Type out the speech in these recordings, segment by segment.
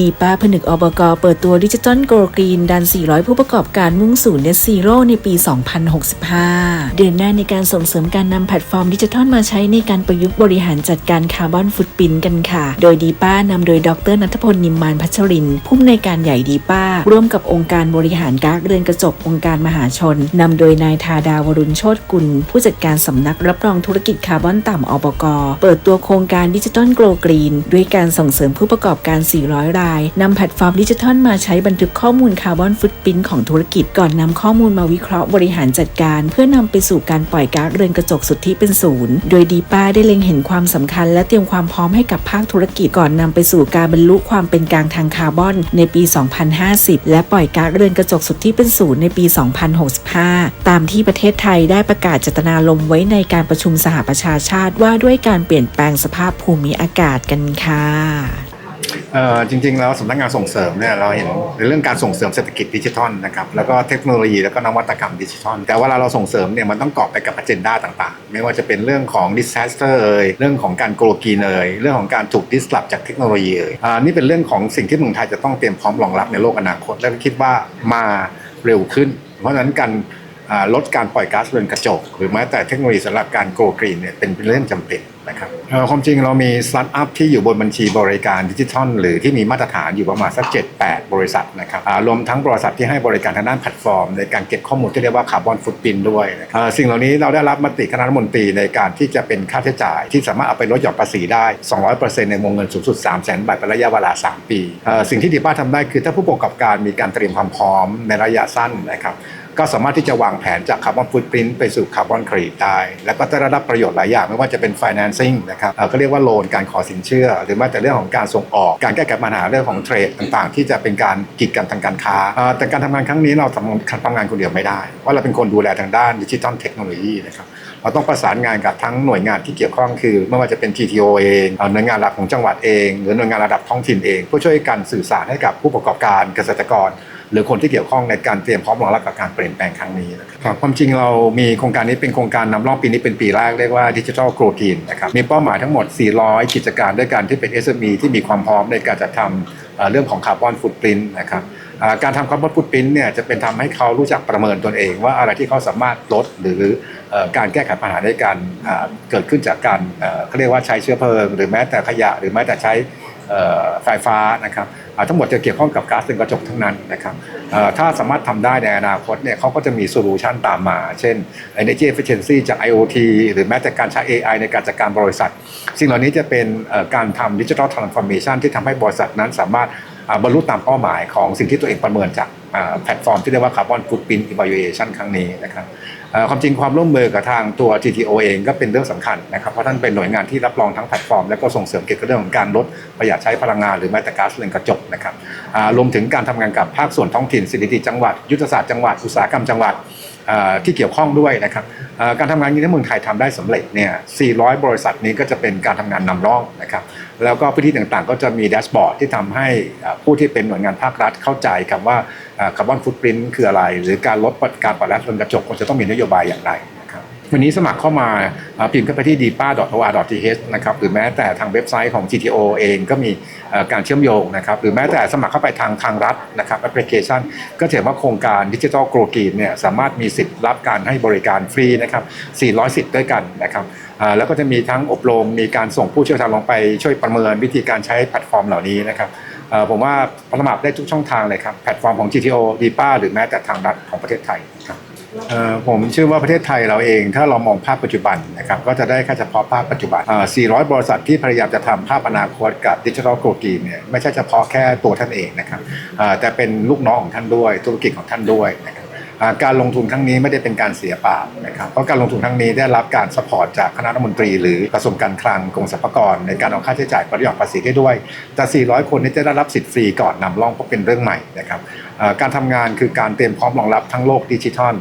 ดีป้าผนึกอบกเปิดตัวดิจิตอลโกลกรีน ดัน 400 ผู้ประกอบการมุ่งสู่เน t ซีโร่ในปี 2065 เดือนหน้าในการส่งเสริมการนำแพลตฟอร์มดิจิทัลมาใช้ในการประยุกต์บริหารจัดการคาร์บอนฟุตปินกันค่ะ โดยดีป้านำโดยดรนัทพลนิมมานพัชริน ผู้อำนวยการใหญ่ดีป้า ร่วมกับองค์การบริหารกาซเรือนกระจกองค์การมหาชนนำโดยนายธาดาวรุณโชติกุล ผู้จัดการสำนักรับรองธุรกิจคาร์บอนต่ำอบก เปิดตัวโครงการดิจิทัลโกลกรีนด้วยการส่งเสริมผู้ประกอบการ 400 รายนำแพลตฟอร์มดิจิทัลมาใช้บันทึกข้อมูลคาร์บอนฟุตปรินของธุรกิจก่อนนำข้อมูลมาวิเคราะห์บริหารจัดการ เพื่อนำไปสู่การปล่อยก๊าซเรือนกระจกสุทธิเป็นศูนย์โดยดีป้าได้เล็งเห็นความสำคัญ และเตรียมความพร้อมให้กับภาคธุรกิจก่อนนำไปสู่การบรรลุความเป็นกลางทางคาร์บอน ในปี 2050 และปล่อยก๊าซเรือนกระจกสุทธิเป็นศูนย์ในปี 2065 ตามที่ประเทศไทยได้ประกาศเจตนารมไว้ในการประชุมสหประชาชาติว่าด้วยการเปลี่ยนแปลงสภาพภูมิอากาศกันค่ะ เอ่อจริงๆแล้วสำนักงานส่งเสริมเนี่ยเราเห็นในเรื่องการส่งเสริมเศรษฐกิจดิจิทัลนะครับแล้วก็เทคโนโลยีแล้วก็นวัตกรรมดิจิทัล แต่เวลาเราส่งเสริมเนี่ยมันต้องเกาะไปกับอ g e n d a ต่างๆ ไม่ว่าจะเป็นเรื่องของ disaster เอ่ยเรื่องของการโกลกีเอ่ยเรื่องของการถูก disrupt จากเทคโนโลยีเอ่ยอ่านี่เป็นเรื่องของสิ่งที่เมืองไทยจะต้องเตรียมพร้อมรองรับในโลกอนาคต และคิดว่ามาเร็วขึ้น เพราะฉะนั้นการลดการปล่อยก๊าซเรือนกระจก หรือแม้แต่เทคโนโลยีสำหรับการโกลกรีนเนี่ยเป็นเรื่องจำเป็น นะครับความจริงเรามีสตาร์ทอัพที่อยู่บนบัญชีบริการดิจิทัล หรือที่มีมาตรฐานอยู่ประมาณสัก 7-8 บริษัทนะครับรวมทั้งบริษัทที่ให้บริการทางด้านแพลตฟอร์ม ในการเก็บข้อมูลที่เรียกว่าคาร์บอนฟุตปินด้วยนะครับสิ่งเหล่านี้เราได้รับมติคณะรัฐมนตรีในการที่จะเป็นค่าใช้จ่าย ที่สามารถเอาไปลดหย่อนภาษีได้ 200%ในวงเงินสูงสุด 3 0 0 0 0 0 บาทเป็นระยะเวลา 3 ปี สิ่งที่ดีป้าทำได้คือถ้าผู้ประกอบการมีการเตรียมความพร้อมในระยะสั้นนะครับก็สามารถที่จะวางแผนจากคาร์บอนฟุตปรินต์ไปสู่คาร์บอนเครดิตได้ แล้วก็จะได้รับประโยชน์หลายอย่างไม่ว่าจะเป็น financing นะครับเอ่อก็เรียกว่าโลนการขอสินเชื่อ หรือแม้แต่เรื่องของการส่งออก การแก้ไขปัญหาเรื่องของเทรดต่างๆ ที่จะเป็นการกีดกันทางการค้า แต่การทำงานครั้งนี้เราทำทำงานคนเดียวไม่ได้เพราเราเป็นคนดูแลทางด้านดิจิทัลเทคโนโลยีนะครับเราต้องประสานงานกับทั้งหน่วยงานที่เกี่ยวข้องคือไม่ว่าจะเป็น TTO เองหน่วยงานหลักของจังหวัดเอง หรือหน่วยงานระดับท้องถิ่นเองเพื่อช่วยกันสื่อสารให้กับผู้ประกอบการเกษตรกร หรือคนที่เกี่ยวข้องในการเตรียมพร้อมรองรับกับการเปลี่ยนแปลงครั้งนี้นะครับความจริงเรามีโครงการนี้เป็นโครงการนำร่องปีนี้เป็นปีแรกเรียกว่าดิจิทัลโกลทีนนะครับมีเป้าหมายทั้งหมด 400 กิจการด้วยกันที่เป็น SME ที่มีความพร้อมในการจะทำเรื่องของคาร์บอนฟุตปรินต์นะครับการทำคาร์บอนฟุตปรินต์เนี่ยจะเป็นทำให้เขารู้จักประเมินตนเอง ว่าอะไรที่เขาสามารถลดหรือการแก้ไขปัญหาในการเกิดขึ้นจากการเขาเรียกว่าใช้เชื้อเพลิง หรือแม้แต่ขยะหรือแม้แต่ใช้ ไฟฟ้านะครับทั้งหมดจะเกี่ยวข้องกับก๊าซเรือนกระจกทั้งนั้นนะครับถ้าสามารถทำได้ในอนาคตเนี่ยเขาก็จะมีโซลูชันตามมา เช่น energy efficiency จาก IoT หรือแม้แต่การใช้ AI ในการจัดการบริษัท สิ่งเหล่านี้จะเป็นการทำดิจิทัลทรานส์ฟอร์เมชันที่ทำให้บริษัทนั้นสามารถบรรลุตามเป้าหมายของสิ่งที่ตัวเองประเมินจากแพลตฟอร์มที่เรียกว่า Carbon Footprint Evaluation ครั้งนี้นะครับ ความจริงความร่วมมือกับทางตัว TTO เองก็เป็นเรื่องสำคัญนะครับเพราะท่านเป็นหน่วยงานที่รับรองทั้งแพลตฟอร์ม และก็ส่งเสริมเกี่ยวกับเรื่องของการลดประหยัดใช้พลังงานหรือแม้แต่ก๊าซเรือนกระจกนะครับรวมถึงการทำงานกับภาคส่วนท้องถิ่นสิริติจังหวัด ยุทธศาสตร์จังหวัดอุตสาหกรรมจังหวัดที่เกี่ยวข้องด้วยนะครับการทำงานนี้ถ้าเมืองไทยทำได้สำเร็จเนี่ย 400 บริษัทนี้ก็จะเป็นการทำงานนำร่องนะครับ แล้วก็พื้นที่ต่างๆ ก็จะมีแดชบอร์ดที่ทำให้ผู้ที่เป็นหน่วยงานภาครัฐเข้าใจกับว่า คาร์บอนฟุตปรินต์คืออะไร หรือการลดการปล่อยก๊าซเรือนกระจกควรจะต้องมีนโยบายอย่างไรนะครับวันนี้สมัครเข้ามาพิมพ์เข้าไปที่ dipa.or.th นะครับหรือแม้แต่ทางเว็บไซต์ของ GTO เองก็มีการเชื่อมโยงนะครับหรือแม้แต่สมัครเข้าไปทางทางรัฐนะครับแอปพลิเคชัน ก็ถือว่าโครงการดิจิทัลโกลกีนเนี่ยสามารถมีสิทธิ์รับการให้บริการฟรีนะครับ 400 สิทธิ์ด้วยกันนะครับแล้วก็จะมีทั้งอบรมมีการส่งผู้เชี่ยวชาญลงไปช่วยประเมินวิธีการใช้แพลตฟอร์มเหล่านี้นะครับ ผมว่าสมัครได้ทุกช่องทางเลยครับ แพลตฟอร์มของ GTO DIPA หรือแม้แต่ทางรัฐของประเทศไทยครับเอ่อผมเชื่อว่าประเทศไทยเราเอง ถ้าเรามองภาพปัจจุบันนะครับก็จะได้แค่เฉพาะภาพปัจจุบันอ่า400 บริษัทที่พยายามจะทำภาพอนาคตกับดิจิทัลโกลกีเนี่ยไม่ใช่เฉพาะแค่ตัวท่านเองนะครับอ่าแต่เป็นลูกน้องของท่านด้วยธุรกิจของท่านด้วยนะครับอ่า การลงทุนครั้งนี้ไม่ได้เป็นการเสียเปล่านะครับเพราะการลงทุนครั้งนี้ได้รับการสปอร์ตจากคณะรัฐมนตรี หรือกระทรวงการคลังกรมสรรพากรในการเอาค่าใช้จ่ายประหยัดภาษีได้ด้วยแต่ 400 คนนี้จะได้รับสิทธิ์ฟรีก่อนนำร่องเพราะเป็นเรื่องใหม่นะครับการทำงานคือการเตรียมพร้อมรองรับทั้งโลกดิจิทัล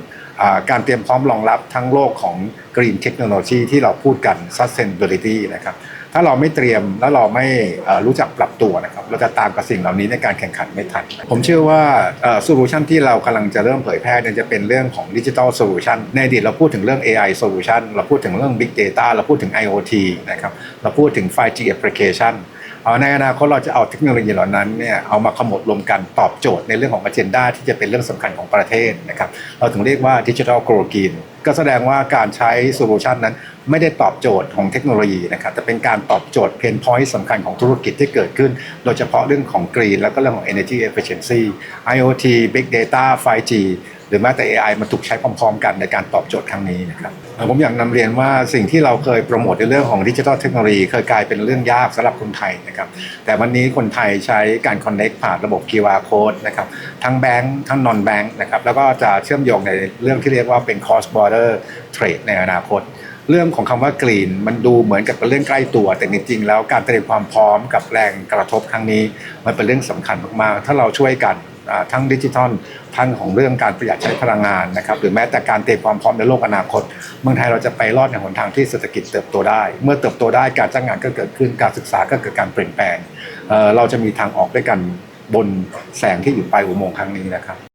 การเตรียมพร้อมรองรับทั้งโลกของ Green Technology ที่เราพูดกัน Sustainability นะครับ ถ้าเราไม่เตรียมแล้วเราไม่รู้จักปรับตัวนะครับเราจะตามกับสิ่งเหล่านี้ในการแข่งขันไม่ทัน ผมเชื่อว่าโซลูชันที่เรากำลังจะเริ่มเผยแพร่เนี่ยจะเป็นเรื่องของดิจิทัลโซลูชันในอดีตเราพูดถึงเรื่อง AI solution เราพูดถึงเรื่อง Big Data เราพูดถึง IoT นะครับเราพูดถึง 5G application เอาในอนาคตเราจะเอาเทคโนโลยีเหล่านั้นเนี่ยเอามาขมวดรวมกันตอบโจทย์ในเรื่องของอ g e n d a ที่จะเป็นเรื่องสำคัญของประเทศนะครับเราถึงเรียกว่าดิจิทัลโกลกีนก็แสดงว่าการใช้โซลูชันนั้นไม่ได้ตอบโจทย์ของเทคโนโลยีนะครับแต่เป็นการตอบโจทย์เพนพอยต์สำคัญของธุรกิจที่เกิดขึ้น โดยเฉพาะเรื่องของกรีนแล้วก็เรื่องของ energy efficiency IoT Big Data 5G รือแม้แต่ AI มันถูกใช้พร้อมๆ กันในการตอบโจทย์ครั้งนี้นะครับเอ่อผมอยากนำเรียนว่าสิ่งที่เราเคยโปรโมทในเรื่องของดิจิทัลเทคโนโลยีเคยกลายเป็นเรื่องยากสำหรับคนไทยนะครับแต่วันนี้คนไทยใช้การ connect ผ่านระบบ QR code นะครับทั้งแบงค์ทั้ง non bank นะครับแล้วก็จะเชื่อมโยงในเรื่องที่เรียกว่าเป็น cross border trade ในอนาคตเรื่องของคำว่ากรีนมันดูเหมือนกับเป็นเรื่องใกล้ตัว แต่จริงๆแล้วการเตรียมความพร้อมกับแรงกระทบครั้งนี้ มันเป็นเรื่องสำคัญมากๆ ถ้าเราช่วยกันอ่า ทั้งดิจิทัลทั้งของเรื่องการประหยัดใช้พลังงานนะครับหรือแม้แต่การเตรียมความพร้อมในโลกอนาคต เมืองไทยเราจะไปรอดในหนทางที่เศรษฐกิจเติบโตได้ เมื่อเติบโตได้การจ้างงานก็เกิดขึ้นการศึกษาก็เกิดการเปลี่ยนแปลงเราจะมีทางออกด้วยกันบนแสงที่อยู่ปลายอุโมงค์ครั้งนี้นะครับ